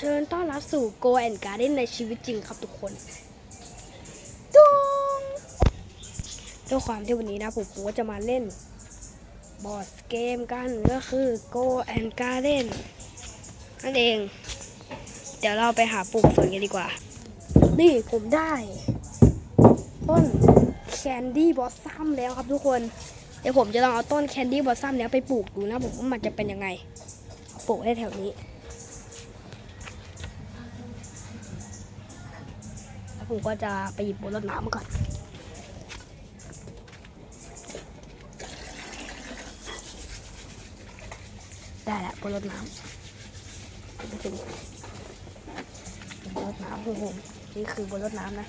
เชิญต้อนรับสู่ Go and Garden ในชีวิตจริงครับทุกคนตุ้งด้วยความที่วันนี้นะผมผมก็จะมาเล่นบอร์ดเกมกันก็คือ Go and Garden นั่นเอง เดี๋ยวเราไปหาปลูกสวนกันดีกว่า นี่ผมได้ ต้นแคนดี้บอสซัมแล้วครับทุกคน เดี๋ยวผมจะลองเอาต้นแคนดี้บอสซัมเนี้ยไปปลูกดูนะผมว่ามันจะเป็นยังไง ปลูกให้แถวนี้ ผมก็จะไปหยิบบนรถน้ำมาก่อนได้แล้วบนรถน้ำไปถึงบนรถน้ำของผมนี่คือบนรถน้ำนะ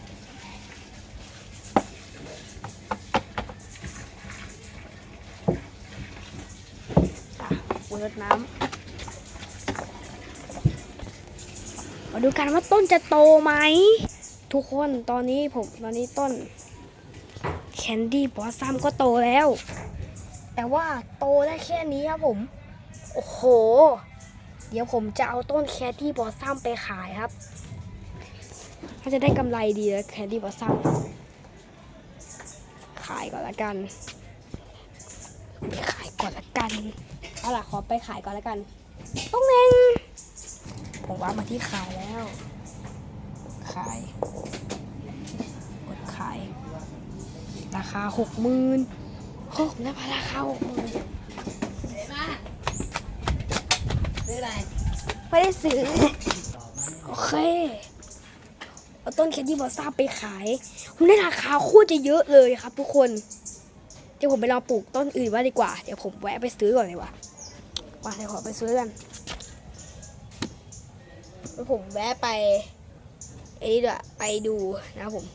บนรถน้ำมาดูกันว่าต้นจะโตไหม ทุกคนตอนนี้ผมตอนนี้ต้นแคนดี้บอสซัมก็โตแล้ว แต่ว่าโตได้แค่นี้ครับผม โอ้โห เดี๋ยวผมจะเอาต้นแคนดี้บอสซัมไปขายครับ ถ้าจะได้กำไรดีเลยแคนดี้บอสซัมขายก่อนละกัน ไปขายก่อนละกัน เอาล่ะขอไปขายก่อนละกันต้องเองผมว่ามาที่ขายแล้ว ขาย กดขาย ราคาหกหมื่นหกแล้วราคาหกหมื่นซื้ออะไรไม่ได้ซื้อ โอเค เอาต้นแคนดี้บอสซ่าไปขายมันได้ราคาโคตรจะเยอะเลยครับทุกคน เดี๋ยวผมไปลองปลูกต้นอื่นว่างดีกว่า เดี๋ยวผมแวะไปซื้อก่อนเลยว่ะมาเดี๋ยวขอไปซื้อกันแล้วผมแวะไปไอ้นี่ด้วยไปดูนะครับผม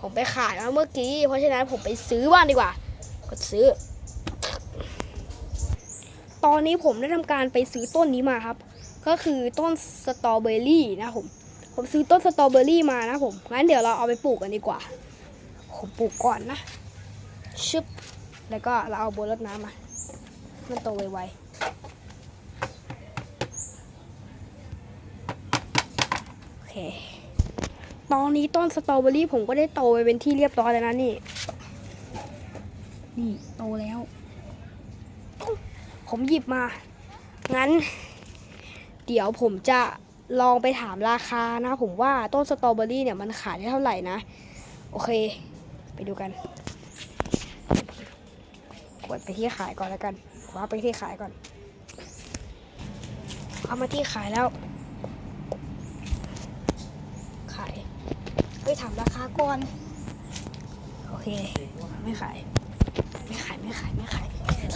ผมไปขายมาเมื่อกี้ เพราะฉะนั้นผมไปซื้อบ้างดีกว่ากดซื้อ ตอนนี้ผมได้ทำการไปซื้อต้นนี้มาครับ ก็คือต้นสตรอเบอรี่นะผม ผมซื้อต้นสตรอเบอรี่มานะผม งั้นเดี๋ยวเราเอาไปปลูกกันดีกว่า ผมปลูกก่อนนะ ชึบ แล้วก็เราเอาบนรดน้ำมา มันโตไวๆโอเค ตอนนี้ต้นสตรอเบอรี่ผมก็ได้โตไปเป็นที่เรียบร้อยแล้วนะนี่ นี่โตแล้ว ผมหยิบมา งั้น เดี๋ยวผมจะลองไปถามราคานะ ผมว่าต้นสตรอเบอรี่เนี่ยมันขายได้เท่าไหร่นะ โอเค ไปดูกัน กดไปที่ขายก่อนแล้วกันว่าไปที่ขายก่อน เข้ามาที่ขายแล้ว ขาย ไปถามราคาก่อน โอเค ไม่ขาย ไม่ขาย ไม่ขาย ไม่ขาย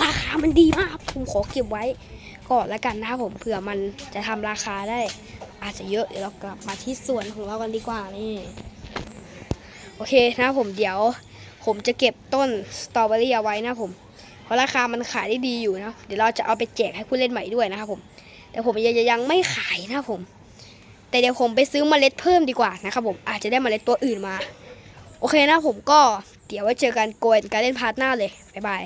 ราคามันดีมากครับผมขอเก็บไว้ก่อนแล้วกันนะครับผมเผื่อมันจะทำราคาได้ อาจจะเยอะ เดี๋ยวเรากลับมาที่สวนของเรากันดีกว่านี่ โอเคนะผมเดี๋ยว ผมจะเก็บต้นสตรอเบอรี่เอาไว้นะผม เพราะราคามันขายได้ดีอยู่นะ เดี๋ยวเราจะเอาไปแจกให้ผู้เล่นใหม่ด้วยนะครับผม แต่ผมยังยังไม่ขายนะครับผม แต่เดี๋ยวผมไปซื้อเมล็ดเพิ่มดีกว่านะครับผมอาจจะได้เมล็ดตัวอื่นมา โอเคนะผมก็เดี๋ยวไว้เจอกันโกนการเล่นพาร์ทหน้าเลยบ๊ายบาย